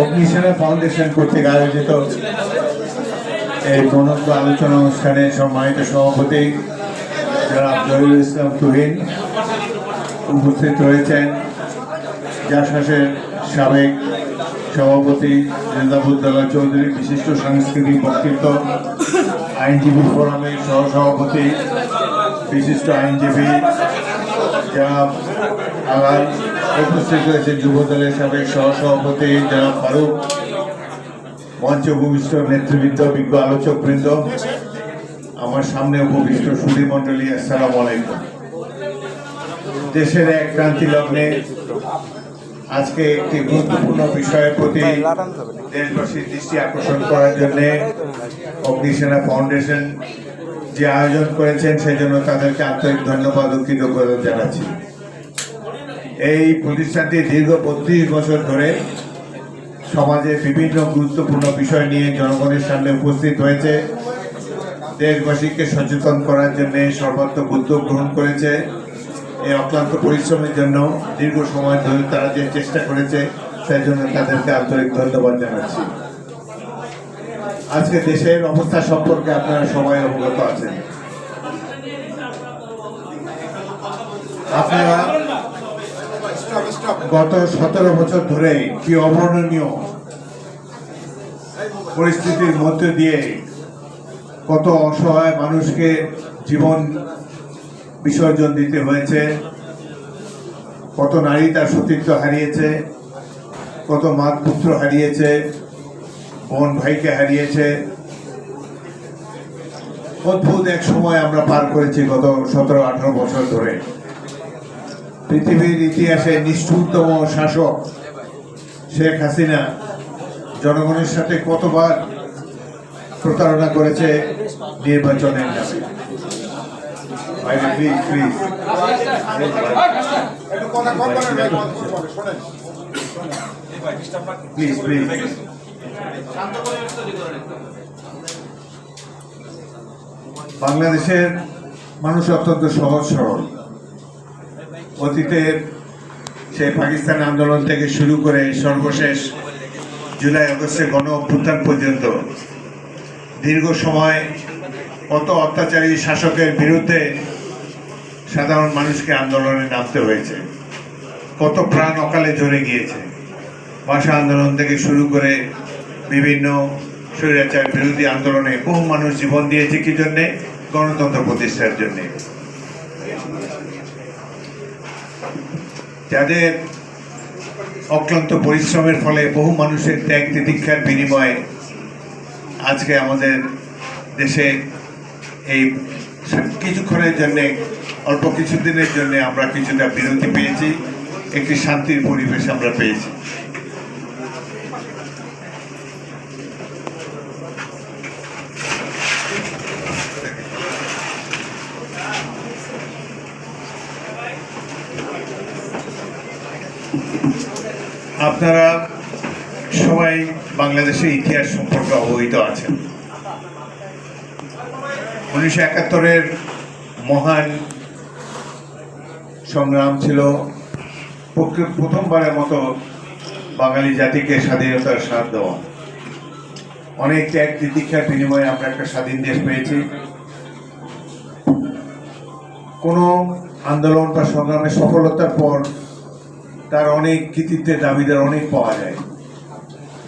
Agnisena foundation কর্তৃক আয়োজিত এই প্রণব আলোচনা অনুষ্ঠানে সম্মানিত সভাপতি জনাব জহিরুল ইসলাম তুহিন উপস্থিত রয়েছেন। জাসাসের সাবেক সভাপতি জিন্দাবুদ্দোল্লা চৌধুরী বিশিষ্ট সাংস্কৃতিক বক্তৃত্ব আইনজীবী ফোরামের সহসভাপতি, বিশিষ্ট আইনজীবী জনাব আগার উপস্থিত রয়েছে যুবদলের সাবেক সহসভাপতি জনাব ফারুক, মঞ্চ ভূমিষ্ঠ নেতৃবৃন্দ, বিজ্ঞ আলোচকবৃন্দ আমার সামনে উপবিষ্ট সুধী মণ্ডলী, আসসালামু আলাইকুম। দেশের এক ক্রান্তি লগ্নে আজকে একটি গুরুত্বপূর্ণ বিষয়ের প্রতি দেশবাসীর দৃষ্টি আকর্ষণ করার জন্য অগ্নিসেনা ফাউন্ডেশন যে আয়োজন করেছেন, সেজন্য তাদেরকে আন্তরিক ধন্যবাদ ও কৃতজ্ঞতা জানাচ্ছি। এই প্রতিষ্ঠানটি দীর্ঘ বত্রিশ বছর ধরে সমাজে বিভিন্ন গুরুত্বপূর্ণ বিষয় নিয়ে জনগণের সামনে উপস্থিত হয়েছে। দেশবাসীকে সচেতন করার জন্য সর্বাত্মক উদ্যোগ গ্রহণ করেছে। এই অক্লান্ত পরিশ্রমের জন্য দীর্ঘ সময় ধরে তারা যে চেষ্টা করেছে, সেই জন্য তাদেরকে আন্তরিক ধন্যবাদ জানাচ্ছি। আজকে দেশের অবস্থা সম্পর্কে আপনারা সবাই অবগত আছেন। আপনারা গত সতেরো বছর ধরে কি অবর্ণনীয় পরিস্থিতির মধ্যে দিয়ে কত অসহায় মানুষকে জীবন বিসর্জন দিতে হয়েছে। কত নারী তার সতীত্ব হারিয়েছে, কত মাত পুত্র হারিয়েছে, বোন ভাইকে হারিয়েছে। অদ্ভুত এক সময় আমরা পার করেছি গত সতেরো, আঠারো বছর ধরে। পৃথিবীর ইতিহাসে নিষ্ঠুরতম শাসক শেখ হাসিনা জনগণের সাথে কতবার প্রতারণা করেছে নির্বাচনের নামে বাংলাদেশের মানুষ অত্যন্ত সহজ সরল। অতীতের সেই পাকিস্তান আন্দোলন থেকে শুরু করে সর্বশেষ জুলাই আগস্টে গণ অভ্যুত্থান পর্যন্ত দীর্ঘ সময় কত অত্যাচারী শাসকের বিরুদ্ধে সাধারণ মানুষকে আন্দোলনে নামতে হয়েছে। কত প্রাণ অকালে ঝরে গিয়েছে। ভাষা আন্দোলন থেকে শুরু করে বিভিন্ন স্বৈরাচার বিরোধী আন্দোলনে বহু মানুষ জীবন দিয়েছে কি জন্যে? গণতন্ত্র প্রতিষ্ঠার জন্যে। যাদের অক্লান্ত পরিশ্রমের ফলে বহু মানুষের ত্যাগ তিতিক্ষার বিনিময়ে আজকে আমাদের দেশে এই কিছুক্ষণের জন্য অল্প কিছুদিনের জন্য আমরা কিছুটা বিরতি পেয়েছি। একটি শান্তির পরিবেশ আমরা পেয়েছি। আপনারা সবাই বাংলাদেশের ইতিহাস সম্পর্কে অবহিত আছেন। উনিশশো একাত্তরের মহান সংগ্রাম ছিল প্রথমবারের মতো বাঙালি জাতিকে স্বাধীনতার স্বাদ দেওয়া। অনেক ত্যাগ তিতিক্ষার বিনিময়ে আমরা একটা স্বাধীন দেশ পেয়েছি। কোনো আন্দোলন বা সংগ্রামের সফলতার পর তার অনেক কৃতিত্বের দাবিদার অনেক পাওয়া যায়।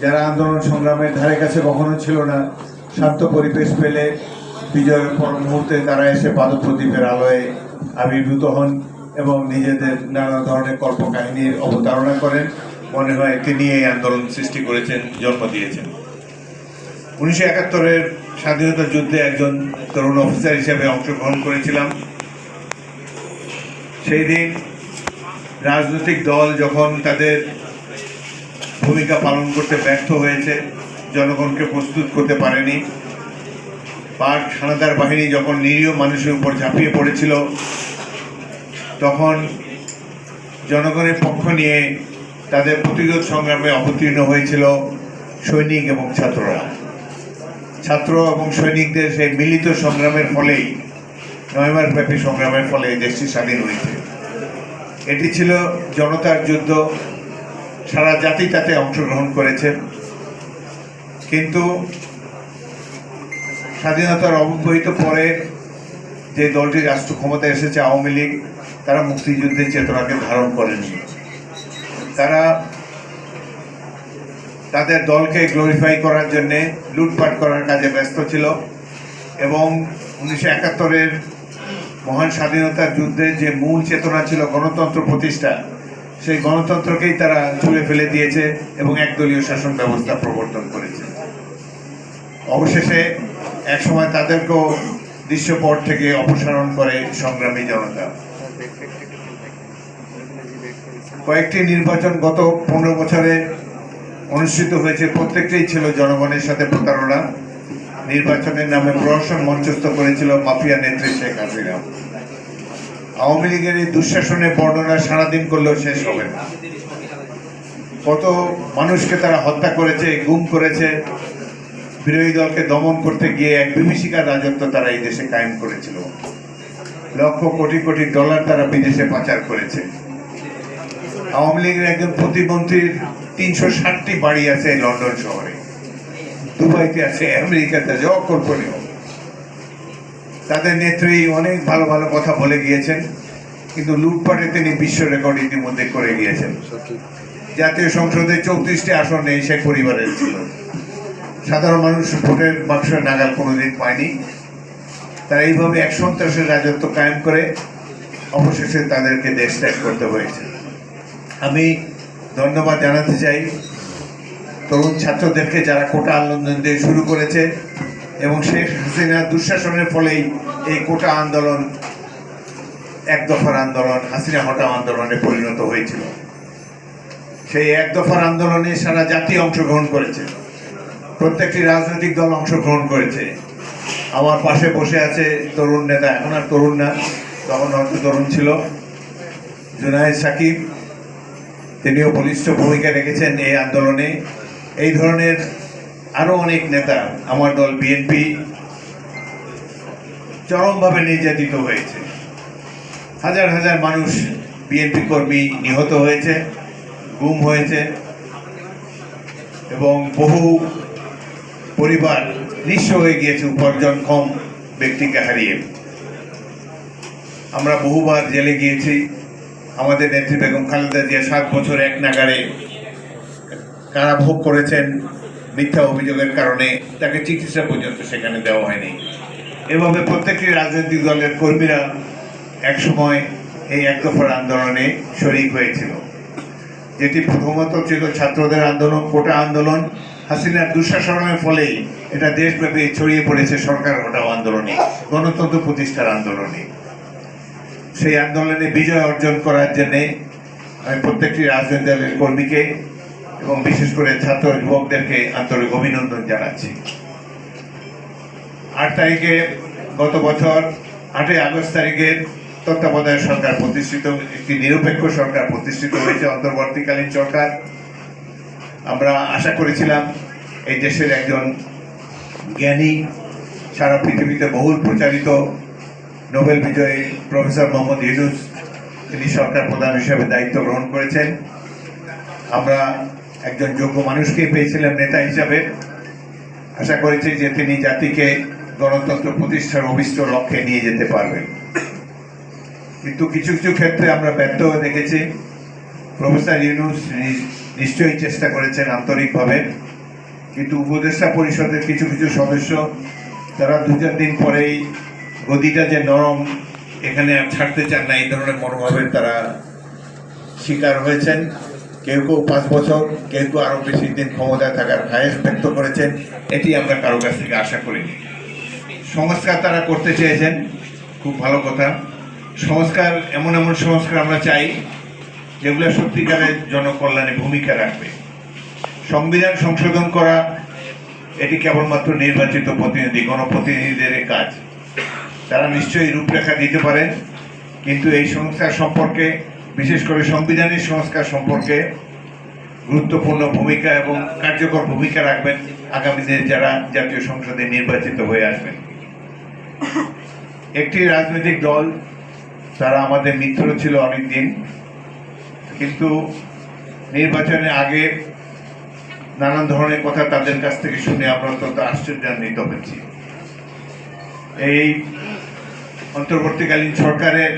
যারা আন্দোলন সংগ্রামের ধারে কাছে কখনো ছিল না, শান্ত পরিবেশ পেলে বিজয়ের পর মুহূর্তে তারা এসে পাদপ্রদীপের আলোয় আবির্ভূত হন। এবং নিজেদের নানা ধরনের কল্পকাহিনীর অবতারণা করেন। মনে হয় তিনি এই আন্দোলন সৃষ্টি করেছেন, জন্ম দিয়েছেন। উনিশশো একাত্তরের স্বাধীনতা যুদ্ধে একজন তরুণ অফিসার হিসেবে অংশগ্রহণ করেছিলাম। সেই দিন রাজনৈতিক দল যখন তাদের ভূমিকা পালন করতে ব্যর্থ হয়েছে, জনগণকে প্রস্তুত করতে পারেনি। পাক হানাদার বাহিনী যখন নিরীহ মানুষের উপর ঝাঁপিয়ে পড়েছিল তখন জনগণের পক্ষ নিয়ে তাদের প্রতিরোধ সংগ্রামে অবতীর্ণ হয়েছিল সৈনিক এবং ছাত্ররা। ছাত্র এবং সৈনিকদের সেই মিলিত সংগ্রামের ফলেই নয় মাস ব্যাপী সংগ্রামের ফলে দেশটি স্বাধীন হয়েছে। এটি ছিল জনতার যুদ্ধ। সারা জাতি তাতে অংশগ্রহণ করেছে। কিন্তু স্বাধীনতার অব্যবহিত পরে যে দলটি রাষ্ট্র ক্ষমতায় এসেছে, আওয়ামী লীগ তারা মুক্তিযুদ্ধের চেতনাকে ধারণ করেনি। তারা তাদের দলকে গ্লোরিফাই করার জন্যে, লুটপাট করার কাজে ব্যস্ত ছিল এবং উনিশশো একাত্তরের মহান স্বাধীনতার যুদ্ধের যে মূল চেতনা ছিল গণতন্ত্র প্রতিষ্ঠা, সেই গণতন্ত্রকেই তারা ছুঁড়ে ফেলে দিয়েছে এবং একদলীয় শাসন ব্যবস্থা প্রবর্তন করেছে। অবশেষে একসময় তাদেরকেও দৃশ্যপট থেকে অপসারণ করে সংগ্রামী জনতা। কয়েকটি নির্বাচন গত পনেরো বছরে অনুষ্ঠিত হয়েছে। প্রত্যেকটাই ছিল জনগণের সাথে প্রতারণা। নির্বাচনের নামে প্রহসন মঞ্চস্থ করেছিল মাফিয়া নেত্রী শেখ হাসিনা। আওয়ামী লীগের এই দুঃশাসনের বর্ণনা সারাদিন করলেও শেষ হবে না। কত মানুষকে তারা হত্যা করেছে, গুম করেছে, বিরোধী দলকে দমন করতে গিয়ে এক বিভীষিকার রাজত্ব তারা এই দেশে কায়েম করেছিল। লক্ষ কোটি কোটি ডলার তারা বিদেশে পাচার করেছে। আওয়ামী লীগের একজন প্রতিমন্ত্রীর তিনশো ষাটটি বাড়ি আছে লন্ডন শহরে। দুবাইতে আছে, আমেরিকাতে আছে, অকল্পনীয়। তাদের নেত্রী অনেক ভালো ভালো কথা বলে গিয়েছেন, কিন্তু লুটপাটে তিনি বিশ্ব রেকর্ড ইতিমধ্যে করে গিয়েছেন। জাতীয় সংসদে চৌত্রিশটি আসন শেখ পরিবারের ছিল। সাধারণ মানুষ ভোটের বাক্স নাগাল কোনোদিন পায়নি। তারা এইভাবে এক সন্ত্রাসের রাজত্ব কায়েম করে অবশেষে তাদেরকে দেশ ত্যাগ করতে হয়েছে। আমি ধন্যবাদ জানাতে চাই তরুণ ছাত্রদেরকে যারা কোটা আন্দোলন দিয়ে শুরু করেছে এবং শেখ হাসিনার দুঃশাসনের ফলেই এই কোটা আন্দোলন এক দফার আন্দোলন, হাসিনা হটাও আন্দোলনে পরিণত হয়েছিল। সেই এক দফার আন্দোলনে সারা জাতি অংশগ্রহণ করেছে। প্রত্যেকটি রাজনৈতিক দল অংশগ্রহণ করেছে। আমার পাশে বসে আছে তরুণ নেতা, এখন আর তরুণ না, তখন হয়তো তরুণ ছিল। জুনায়েদ সাকিব তিনিও বলিষ্ঠ ভূমিকা রেখেছেন এই আন্দোলনে। এই ধরনের আরও অনেক নেতা আমার দল বিএনপি চরমভাবে নির্যাতিত হয়েছে। হাজার হাজার মানুষ বিএনপি কর্মী নিহত হয়েছে, গুম হয়েছে এবং বহু পরিবার নিঃস্ব হয়ে গিয়েছে উপার্জন কম ব্যক্তিকে হারিয়ে। আমরা বহুবার জেলে গিয়েছি। আমাদের নেত্রী বেগম খালেদা জিয়া সাত বছর এক নাগারে কারা ভোগ করেছেন মিথ্যা অভিযোগের কারণে। তাকে চিকিৎসা পর্যন্ত সেখানে দেওয়া হয়নি। এভাবে প্রত্যেকটি রাজনৈতিক দলের কর্মীরা একসময় এই এক দফার আন্দোলনে শরিক হয়েছিল। যেটি প্রথমত ছিল ছাত্রদের আন্দোলন, কোটা আন্দোলন। হাসিনার দুঃশাসনের ফলেই এটা দেশব্যাপী ছড়িয়ে পড়েছে সরকার হটাও আন্দোলনে, গণতন্ত্র প্রতিষ্ঠার আন্দোলনে। সেই আন্দোলনে বিজয় অর্জন করার জন্যে আমি প্রত্যেকটি রাজনৈতিক দলের কর্মীকে এবং বিশেষ করে ছাত্র যুবকদেরকে আন্তরিক অভিনন্দন জানাচ্ছি। আট তারিখে গত বছর আটই আগস্ট তারিখের তত্ত্বাবধায়ক সরকার প্রতিষ্ঠিত, একটি নিরপেক্ষ সরকার প্রতিষ্ঠিত হয়েছে অন্তর্বর্তীকালীন সরকার। আমরা আশা করেছিলাম এই দেশের একজন জ্ঞানী, সারা পৃথিবীতে বহুল প্রচারিত, নোবেল বিজয়ী প্রফেসর মোহাম্মদ ইউনুস, তিনি সরকার প্রধান হিসেবে দায়িত্ব গ্রহণ করেছেন। আমরা একজন যোগ্য মানুষকেই পেয়েছিলাম নেতা হিসাবে। আশা করেছি যে তিনি জাতিকে গণতন্ত্র প্রতিষ্ঠার অভিষ্ট লক্ষ্যে নিয়ে যেতে পারবেন। কিন্তু কিছু কিছু ক্ষেত্রে আমরা ব্যর্থ হয়ে দেখেছি। প্রফেসর ইউনুস নিশ্চয়ই চেষ্টা করেছেন আন্তরিকভাবে। কিন্তু উপদেষ্টা পরিষদের কিছু কিছু সদস্য, তারা দু চার দিন পরেই গদিটা যে নরম এখানে আর ছাড়তে চান না, এই ধরনের মনোভাবের তারা শিকার হয়েছেন। কেউ কেউ পাঁচ বছর, কেউ কেউ আরও বেশি দিন ক্ষমতায় থাকার হায়েস ব্যক্ত করেছেন। এটি আমরা কারও কাছ থেকে আশা করিনি। সংস্কার তারা করতে চেয়েছেন, খুব ভালো কথা। সংস্কার, এমন এমন সংস্কার আমরা চাই, যেগুলো সত্যিকারের জনকল্যাণে ভূমিকা রাখবে। সংবিধান সংশোধন করা, এটি কেবলমাত্র নির্বাচিত প্রতিনিধি, গণপ্রতিনিধিদের কাজ। তারা নিশ্চয়ই রূপরেখা দিতে পারেন কিন্তু এই সংস্কার সম্পর্কে, বিশেষ করে সংবিধানের সংস্কার সম্পর্কে গুরুত্বপূর্ণ ভূমিকা এবং কার্যকর ভূমিকা রাখবেন আগামী দিনে যারা জাতীয় সংসদে নির্বাচিত হয়ে আসবেন। একটি রাজনৈতিক দল, তারা আমাদের মিত্র ছিল অনেক দিন কিন্তু নির্বাচনের আগে নানান ধরনের কথা তাদের কাছ থেকে শুনে আমরা অত্যন্ত আশ্চর্যান্বিত হচ্ছি এই অন্তর্বর্তীকালীন সরকারের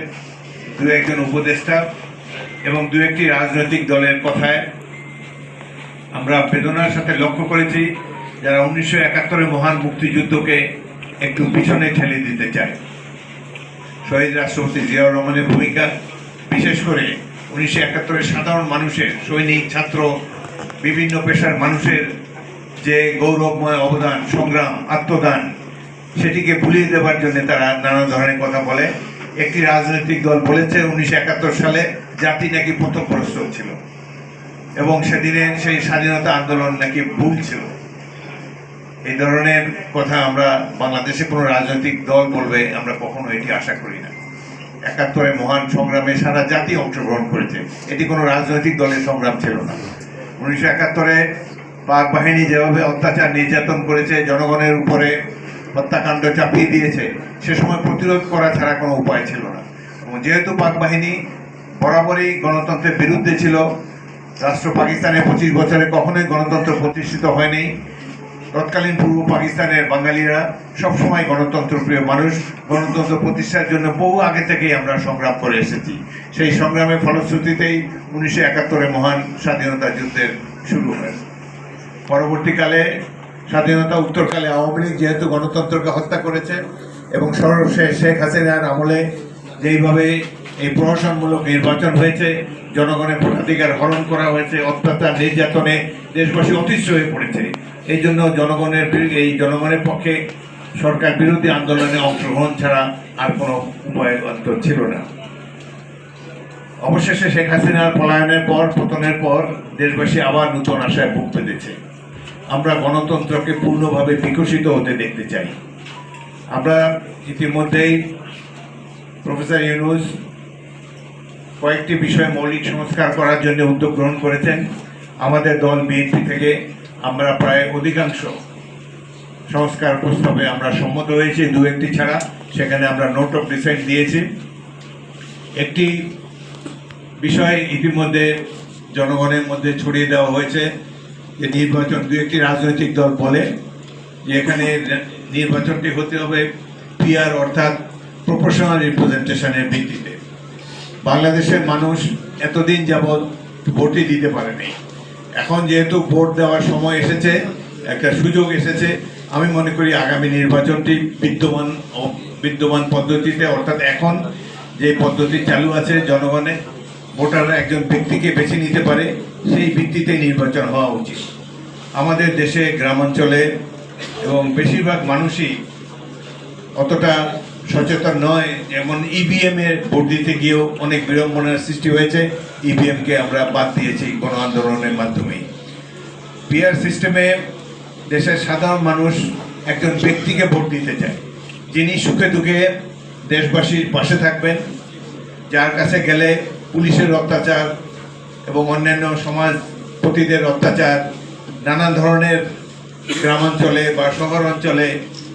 দু একজন উপদেষ্টা এবং দু একটি রাজনৈতিক দলের কথায় আমরা বেদনার সাথে লক্ষ্য করেছি যারা উনিশশো একাত্তরের মহান মুক্তিযুদ্ধকে একটু পিছনে ঠেলে দিতে চায়। শহীদ রাষ্ট্রপতি জিয়াউর রহমানের ভূমিকা, বিশেষ করে উনিশশো একাত্তরের সাধারণ মানুষের, সৈনিক, ছাত্র, বিভিন্ন পেশার মানুষের যে গৌরবময় অবদান, সংগ্রাম, আত্মদান সেটিকে ভুলিয়ে দেওয়ার জন্য তারা নানা ধরনের কথা বলে। একটি রাজনৈতিক দল বলেছে, উনিশশো একাত্তর সালে জাতি নাকি পথগ্রস্ত ছিল এবং সেদিনে সেই স্বাধীনতা আন্দোলন নাকি ভুল ছিল। এই ধরনের কথা আমরা বাংলাদেশে কোনো রাজনৈতিক দল বলবে, আমরা কখনো এটি আশা করি না। একাত্তরে মহান সংগ্রামে সারা জাতি অংশগ্রহণ করেছে। এটি কোনো রাজনৈতিক দলের সংগ্রাম ছিল না। উনিশশো একাত্তরে পাক বাহিনী যেভাবে অত্যাচার নির্যাতন করেছে, জনগণের উপরে হত্যাকাণ্ড চাপিয়ে দিয়েছে, সে সময় প্রতিরোধ করা ছাড়া কোনো উপায় ছিল না। এবং যেহেতু পাক বাহিনী বরাবরই গণতন্ত্রের বিরুদ্ধে ছিল, রাষ্ট্র পাকিস্তানে পঁচিশ বছরে কখনোই গণতন্ত্র প্রতিষ্ঠিত হয়নি। তৎকালীন পূর্ব পাকিস্তানের বাঙালিরা সবসময় গণতন্ত্র প্রিয় মানুষ, গণতন্ত্র প্রতিষ্ঠার জন্য বহু আগে থেকেই আমরা সংগ্রাম করে এসেছি। সেই সংগ্রামের ফলশ্রুতিতেই উনিশশো একাত্তরে মহান স্বাধীনতা যুদ্ধের শুরু হয়। পরবর্তীকালে স্বাধীনতা উত্তরকালে আওয়ামী লীগ যেহেতু গণতন্ত্রকে হত্যা করেছে এবং শেখ হাসিনার আমলে যেইভাবে এই প্রহসনমূলক নির্বাচন হয়েছে, জনগণের ভোটাধিকার হরণ করা হয়েছে, অত্যাচার, নির্যাতনে দেশবাসী অতিষ্ঠ হয়ে পড়েছে। এই জন্য জনগণের এই জনগণের পক্ষে সরকার বিরোধী আন্দোলনে অংশগ্রহণ ছাড়া আর কোনো উপায় অন্তর ছিল না। অবশেষে শেখ হাসিনার পলায়নের পর, পতনের পর দেশবাসী আবার নতুন আশায় বুক পেতেছে আমরা গণতন্ত্রকে পূর্ণভাবে বিকশিত হতে দেখতে চাই। আমরা ইতিমধ্যেই প্রফেসর ইউনুস কয়েকটি বিষয়ে মৌলিক সংস্কার করার জন্য উদ্যোগ গ্রহণ করেছেন। আমাদের দল বিএনপি থেকে আমরা প্রায় অধিকাংশ সংস্কার প্রস্তাবে আমরা সম্মত হয়েছি, দু একটি ছাড়া। সেখানে আমরা নোট অফ ডিসাইড দিয়েছি। একটি বিষয় ইতিমধ্যে জনগণের মধ্যে ছড়িয়ে দেওয়া হয়েছে। যে নির্বাচন দু একটি রাজনৈতিক দল বলে যে এখানে নির্বাচনটি হতে হবে পিআর অর্থাৎ প্রপোর্শনাল রিপ্রেজেন্টেশনের ভিত্তিতে। বাংলাদেশের মানুষ এতদিন যাবৎ ভোটই দিতে পারেনি। এখন যেহেতু ভোট দেওয়ার সময় এসেছে, একটা সুযোগ এসেছে, আমি মনে করি আগামী নির্বাচনটি বিদ্যমান বিদ্যমান পদ্ধতিতে, অর্থাৎ এখন যে পদ্ধতি চালু আছে জনগণে, ভোটাররা একজন ব্যক্তিকে বেছে নিতে পারে সেই ভিত্তিতে নির্বাচন হওয়া উচিত। আমাদের দেশে গ্রামাঞ্চলে এবং বেশিরভাগ মানুষই অতটা সচেতন নয়, যেমন ইভিএম এর ভোট দিতে গিয়েও অনেক বিড়ম্বনার সৃষ্টি হয়েছে। ইভিএম কে আমরা বাদ দিয়েছি গণ আন্দোলনের মাধ্যমেই। পিআর সিস্টেমে দেশের সাধারণ মানুষ একজন ব্যক্তিকে ভোট দিতে চায়। যিনি সুখে দুঃখে দেশবাসীর পাশে থাকবেন, যার কাছে গেলে পুলিশের অত্যাচার এবং অন্যান্য সমাজপতিদের অত্যাচার নানা ধরনের গ্রামাঞ্চলে বা শহর অঞ্চলে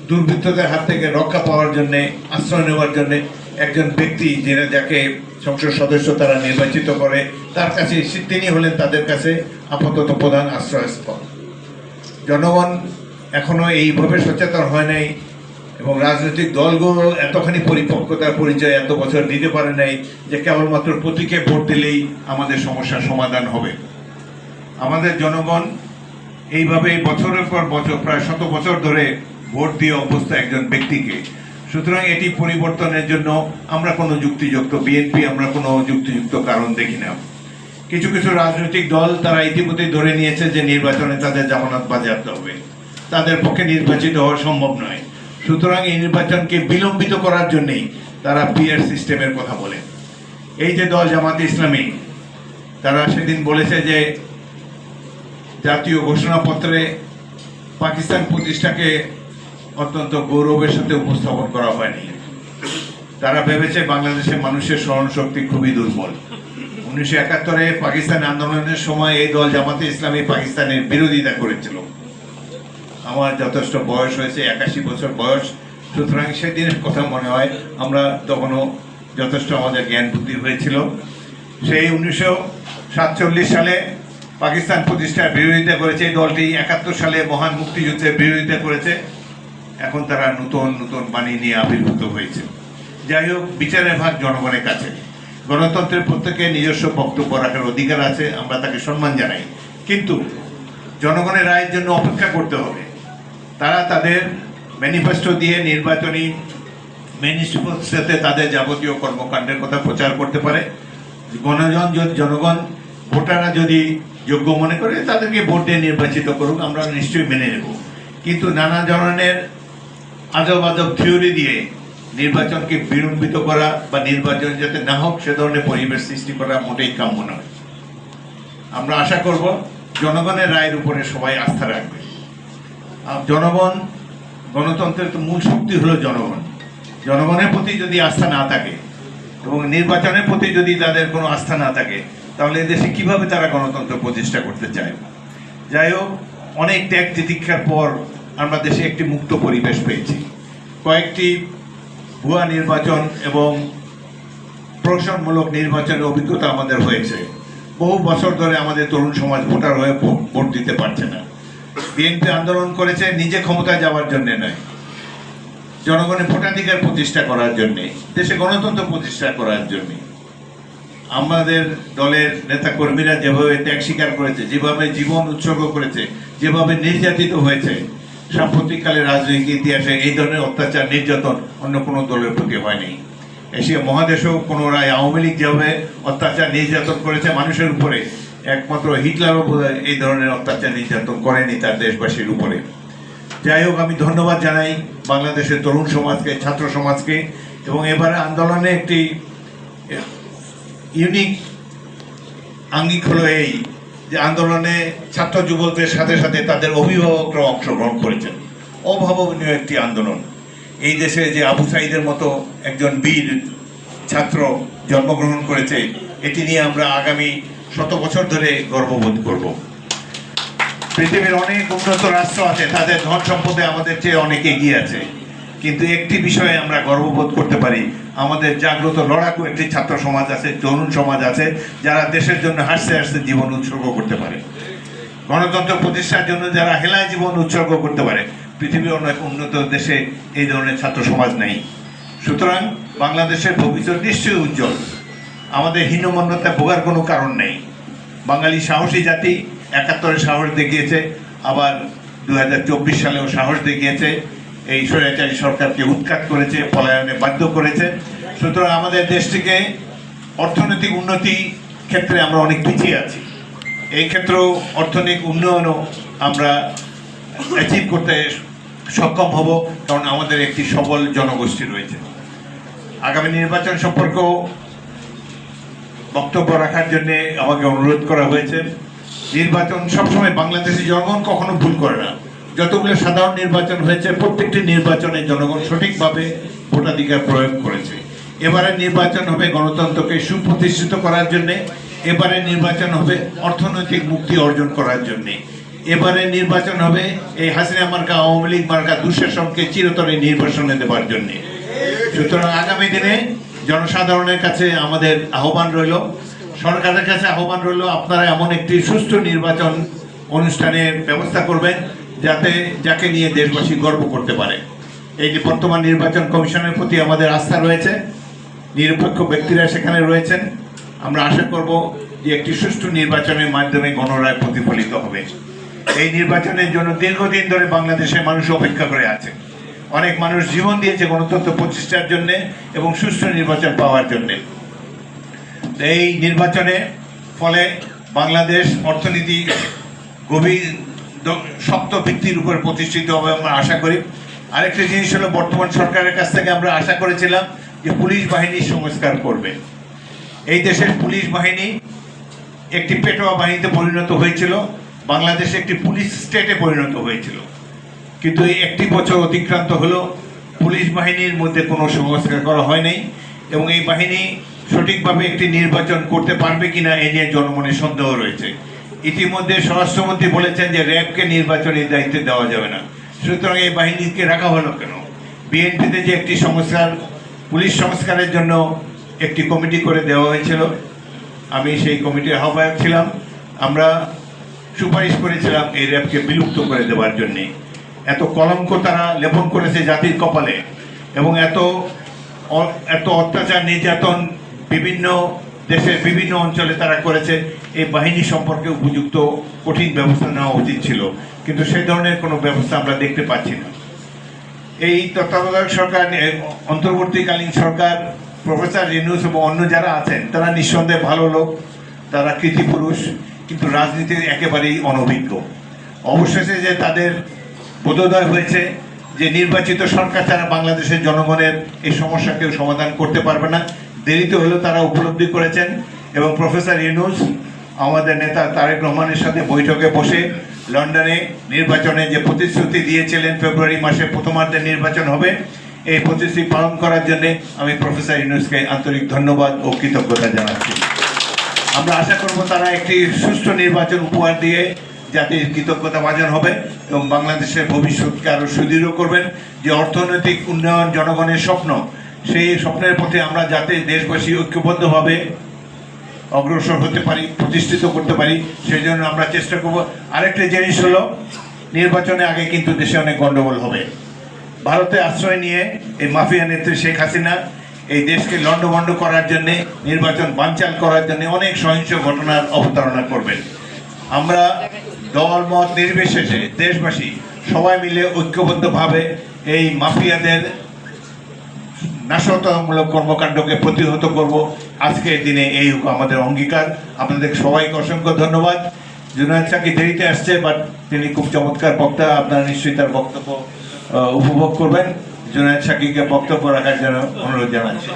দুর্বৃত্তদের হাত থেকে রক্ষা পাওয়ার জন্য, আশ্রয় নেওয়ার জন্যে একজন ব্যক্তি যিনি যাকে সংসদ সদস্য তারা নির্বাচিত করে, তার কাছে তিনি হলেন তাদের কাছে আপাতত প্রধান আশ্রয়স্থল। জনগণ এখনও এইভাবে সচেতন হয় নাই। এবং রাজনৈতিক দলগুলো এতখানি পরিপক্কতার পরিচয় এত বছর দিতে পারে নাই যে কেবলমাত্র প্রতীকে ভোট দিলেই আমাদের সমস্যার সমাধান হবে। আমাদের জনগণ এইভাবে বছরের পর বছর, প্রায় শত বছর ধরে ভোট দিয়ে অভ্যস্ত একজন ব্যক্তিকে। সুতরাং এটি পরিবর্তনের জন্য আমরা কোনো যুক্তিযুক্ত বিএনপি, আমরা কোনো যুক্তিযুক্ত কারণ দেখি না। কিছু কিছু রাজনৈতিক দল তারা ইতিমধ্যেই ধরে নিয়েছে যে নির্বাচনে তাদের জামানত বাজেয়াপ্ত হবে। তাদের পক্ষে নির্বাচিত হওয়া সম্ভব নয়। সুতরাং এই নির্বাচনকে বিলম্বিত করার জন্যই তারা পিআর সিস্টেমের কথা বলে। এই যে দল জামাত ইসলামী, তারা সেদিন বলেছে যে জাতীয় ঘোষণাপত্রে পাকিস্তান প্রতিষ্ঠাকে অত্যন্ত গৌরবের সাথে উপস্থাপন করা হয়নি। তারা ভেবেছে বাংলাদেশের মানুষের স্মরণ শক্তি খুবই দুর্বল। উনিশশো একাত্তরে পাকিস্তান আন্দোলনের সময় এই দল জামাতে ইসলামী পাকিস্তানের বিরোধিতা করেছিল। আমার যথেষ্ট বয়স হয়েছে, একাশি বছর বয়স। সুতরাং সেদিনের কথা মনে হয় আমরা তখনও যথেষ্ট আমাদের জ্ঞান বুদ্ধি হয়েছিল। সেই উনিশশো সাতচল্লিশ সালে পাকিস্তান প্রতিষ্ঠার বিরোধিতা করেছে, এই দলটি একাত্তর সালে মহান মুক্তিযুদ্ধের বিরোধিতা করেছে। এখন তারা নতুন নতুন বাণী নিয়ে আবির্ভূত হয়েছে। যাই হোক, বিচারের ভাগ জনগণের কাছে। গণতন্ত্রের প্রত্যেকে নিজস্ব বক্তব্য রাখার অধিকার আছে, আমরা তাকে সম্মান জানাই। কিন্তু জনগণের রায়ের জন্য অপেক্ষা করতে হবে। তারা তাদের ম্যানিফেস্টো দিয়ে নির্বাচনী ম্যানিফেস্টোতে তাদের যাবতীয় কর্মকাণ্ডের কথা প্রচার করতে পারে। গণজন যদি জনগণ, ভোটাররা যদি যোগ্য মনে করে, তাদেরকে ভোট দিয়ে নির্বাচিত করুক, আমরা নিশ্চয়ই মেনে নেব। কিন্তু নানা ধরনের আজব আজব থিওরি দিয়ে নির্বাচনকে বিলম্বিত করা বা নির্বাচন যাতে না হোক, সে ধরনের পরিবেশ সৃষ্টি করা মোটেই কাম্য নয়। আমরা আশা করব, জনগণের রায়ের উপরে সবাই আস্থা রাখবে। জনগণ, গণতন্ত্রের তো মূল শক্তি হলো জনগণ। জনগণের প্রতি যদি আস্থা না থাকে এবং নির্বাচনের প্রতি যদি তাদের কোনো আস্থা না থাকে, তাহলে দেশে কীভাবে তারা গণতন্ত্র প্রতিষ্ঠা করতে চায়? যাই হোক, অনেক ত্যাগ তিতিক্ষার পর আমরা দেশে একটি মুক্ত পরিবেশ পেয়েছি। কয়েকটি ভুয়া নির্বাচন এবং প্রশাসনমূলক নির্বাচনের অভিজ্ঞতা আমাদের হয়েছে। বহু বছর ধরে আমাদের তরুণ সমাজ ভোটার হয়ে ভোট দিতে পারছে না। বিএনপি আন্দোলন করেছে নিজে ক্ষমতায় যাওয়ার জন্য নয়। জনগণের ভোটাধিকার প্রতিষ্ঠা করার জন্য, দেশে গণতন্ত্র প্রতিষ্ঠা করার জন্য। আমাদের দলের নেতা কর্মীরা যেভাবে ত্যাগ স্বীকার করেছে, যেভাবে জীবন উৎসর্গ করেছে, যেভাবে নির্যাতিত হয়েছে, সাম্প্রতিককালে রাজনৈতিক ইতিহাসে এই ধরনের অত্যাচার, নির্যাতন অন্য কোনো দলের প্রতি হয়নি। এশিয়া মহাদেশেও কোনো রায় আওয়ামী লীগ যেভাবে অত্যাচার, নির্যাতন করেছে মানুষের উপরে একমাত্র হিটলারও এই ধরনের অত্যাচার নির্যাতন করেনি তার দেশবাসীর উপরে। যাই হোক, আমি ধন্যবাদ জানাই বাংলাদেশের তরুণ সমাজকে, ছাত্র সমাজকে, এবং এবারে আন্দোলনে একটি ইউনিক আঙ্গিক হলো এই যে আন্দোলনে ছাত্র যুবকদের সাথে সাথে তাদের অভিভাবকরা অংশগ্রহণ করেছেন। অভাবনীয় একটি আন্দোলন। এই দেশে যে আবু সাইদের মতো একজন বীর ছাত্র জন্মগ্রহণ করেছে, এটি নিয়ে আমরা আগামী শত বছর ধরে গর্ববোধ করব। পৃথিবীর অনেক উন্নত রাষ্ট্র আছে, তাদের ধন সম্পদে আমাদের চেয়ে অনেক এগিয়ে আছে। কিন্তু একটি বিষয়ে আমরা গর্ববোধ করতে পারি, আমাদের জাগ্রত লড়াকু একটি ছাত্র সমাজ আছে, তরুণ সমাজ আছে, যারা দেশের জন্য হাসতে হাসতে জীবন উৎসর্গ করতে পারে। গণতন্ত্র প্রতিষ্ঠার জন্য যারা হেলায় জীবন উৎসর্গ করতে পারে, পৃথিবীর অনেক উন্নত দেশে এই ধরনের ছাত্র সমাজ নেই। সুতরাং বাংলাদেশের ভবিষ্যৎ নিশ্চয়ই উজ্জ্বল। আমাদের হীনমন্যতা ভোগার কোনো কারণ নেই। বাঙালি সাহসী জাতি একাত্তরে সাহস দেখিয়েছে, আবার দু হাজার চব্বিশ সালেও সাহস দেখিয়েছে, এই স্বৈরাচারী সরকারকে উৎখাত করেছে, পলায়নে বাধ্য করেছে। সুতরাং আমাদের দেশটিকে অর্থনৈতিক উন্নতি ক্ষেত্রে আমরা অনেক পিছিয়ে আছি। এই ক্ষেত্রেও অর্থনৈতিক উন্নয়নও আমরা অ্যাচিভ করতে সক্ষম হব, কারণ আমাদের একটি সবল জনগোষ্ঠী রয়েছে। আগামী নির্বাচন সম্পর্কেও বক্তব্য রাখার জন্য আমাকে অনুরোধ করা হয়েছে। নির্বাচন সবসময় বাংলাদেশের জনগণ কখনো ভুল করে না। যতগুলো সাধারণ নির্বাচন হয়েছে, প্রত্যেকটি নির্বাচনে জনগণ সঠিকভাবে ভোটাধিকার প্রয়োগ করেছে। এবারে নির্বাচন হবে গণতন্ত্রকে সুপ্রতিষ্ঠিত করার জন্যে, এবারে নির্বাচন হবে অর্থনৈতিক মুক্তি অর্জন করার জন্যে। এবারে নির্বাচন হবে এই হাসিনা মার্কা, আওয়ামী লীগ মার্কা, দুঃশাসনকে চিরতরে নির্বাসনে দেওয়ার জন্যে। সুতরাং আগামী দিনে জনসাধারণের কাছে আমাদের আহ্বান রইল। সরকারের কাছে আহ্বান রইল, আপনারা এমন একটি সুষ্ঠু নির্বাচন অনুষ্ঠানের ব্যবস্থা করবেন যাতে, যাকে নিয়ে দেশবাসী গর্ব করতে পারে। এই যে বর্তমান নির্বাচন কমিশনের প্রতি আমাদের আস্থা রয়েছে, নিরপেক্ষ ব্যক্তিরা সেখানে রয়েছেন। আমরা আশা করব যে একটি সুষ্ঠু নির্বাচনের মাধ্যমে গণরায় প্রতিফলিত হবে। এই নির্বাচনের জন্য দীর্ঘদিন ধরে বাংলাদেশের মানুষ অপেক্ষা করে আছে। অনেক মানুষ জীবন দিয়েছে গণতন্ত্র প্রতিষ্ঠার জন্যে এবং সুষ্ঠু নির্বাচন পাওয়ার জন্যে। এই নির্বাচনে ফলে বাংলাদেশ অর্থনীতি গভীর শক্ত ভিত্তির উপর প্রতিষ্ঠিত হবে আমরা আশা করি। আরেকটা জিনিস হলো, বর্তমান সরকারের কাছ থেকে আমরা আশা করেছিলাম যে পুলিশ বাহিনী সংস্কার করবে। এই দেশের পুলিশ বাহিনী একটি পেটোয়া বাহিনীতে পরিণত হয়েছিল, বাংলাদেশে একটি পুলিশ স্টেটে পরিণত হয়েছিল। কিন্তু এই একটি বছর অতিক্রান্ত হলো, পুলিশ বাহিনীর মধ্যে কোনো সংস্কার করা হয় নাই এবং এই বাহিনী সঠিকভাবে একটি নির্বাচন করতে পারবে কিনা এ নিয়ে জনমনে সন্দেহ রয়েছে। ইতিমধ্যে স্বরাষ্ট্রমন্ত্রী বলেছেন যে র্যাবকে নির্বাচনের দায়িত্ব দেওয়া যাবে না। সুতরাং এই বাহিনীকে রাখা হলো কেন? বিএনপিতে যে একটি সংস্কার, পুলিশ সংস্কারের জন্য একটি কমিটি করে দেওয়া হয়েছিল। আমি সেই কমিটির আহ্বায়ক ছিলাম। আমরা সুপারিশ করেছিলাম এই র্যাবকে বিলুপ্ত করে দেওয়ার জন্যে। এত কলঙ্ক তারা লেপন করেছে জাতির কপালে এবং এত এত অত্যাচার, নির্যাতন বিভিন্ন দেশের বিভিন্ন অঞ্চলে তারা করেছে, এই বাহিনী সম্পর্কে উপযুক্ত কঠিন ব্যবস্থা নেওয়া উচিত ছিল। কিন্তু সেই ধরনের কোনো ব্যবস্থা আমরা দেখতে পাচ্ছি না। এই তত্ত্বাবধায়ক সরকার অন্তর্বর্তীকালীন সরকার, প্রফেসর রিনুস এবং অন্য যারা আছেন, তারা নিঃসন্দেহে ভালো লোক, তারা কৃতি পুরুষ কিন্তু রাজনীতির একেবারেই অনভিজ্ঞ। অবশেষে যে তাদের বোধোদয় হয়েছে যে নির্বাচিত সরকার ছাড়া বাংলাদেশের জনগণের এই সমস্যা কেউ সমাধান করতে পারবে না। দেরিতে হলেও তারা উপলব্ধি করেছেন এবং প্রফেসর ইউনুস, আমাদের নেতা তারেক রহমানের সাথে বৈঠকে বসে লন্ডনে নির্বাচনে যে প্রতিশ্রুতি দিয়েছিলেন ফেব্রুয়ারি মাসে প্রথমার্ধে নির্বাচন হবে, এই প্রতিশ্রুতি পালন করার জন্য আমি প্রফেসর ইউনুসকে আন্তরিক ধন্যবাদ ও কৃতজ্ঞতা জানাচ্ছি। আমরা আশা করব তারা একটি সুষ্ঠু নির্বাচন উপহার দিয়ে জাতির কৃতজ্ঞতা বাজার হবে এবং বাংলাদেশের ভবিষ্যৎকে আরও সুদৃঢ় করবেন। যে অর্থনৈতিক উন্নয়ন জনগণের স্বপ্ন, সেই স্বপ্নের পথে আমরা যাতে দেশবাসী ঐক্যবদ্ধভাবে অগ্রসর হতে পারি, প্রতিষ্ঠিত করতে পারি সেই জন্য আমরা চেষ্টা করব। আরেকটা জিনিস হলো, নির্বাচনে আগে কিন্তু দেশে অনেক গণ্ডগোল হবে। ভারতে আশ্রয় নিয়ে এই মাফিয়া নেত্রী শেখ হাসিনা এই দেশকে লন্ডভন্ড করার জন্য, নির্বাচন বানচাল করার জন্য অনেক সহিংস ঘটনার অবতারণা করবেন। আমরা দল মত নির্বিশেষে দেশবাসী সবাই মিলে ঐক্যবদ্ধভাবে এই মাফিয়াদের নাশকতামূলক কর্মকাণ্ডকে প্রতিহত করব। আজকের দিনে এই আমাদের অঙ্গীকার। আপনাদের সবাইকে অসংখ্য ধন্যবাদ। জুনায়দ সাকি দেরিতে আসছে বাট তিনি খুব চমৎকার বক্তা। আপনারা নিশ্চয়ই তার বক্তব্য উপভোগ করবেন। জুনায়দ সাকিকে বক্তব্য রাখার জন্য অনুরোধ জানাচ্ছি।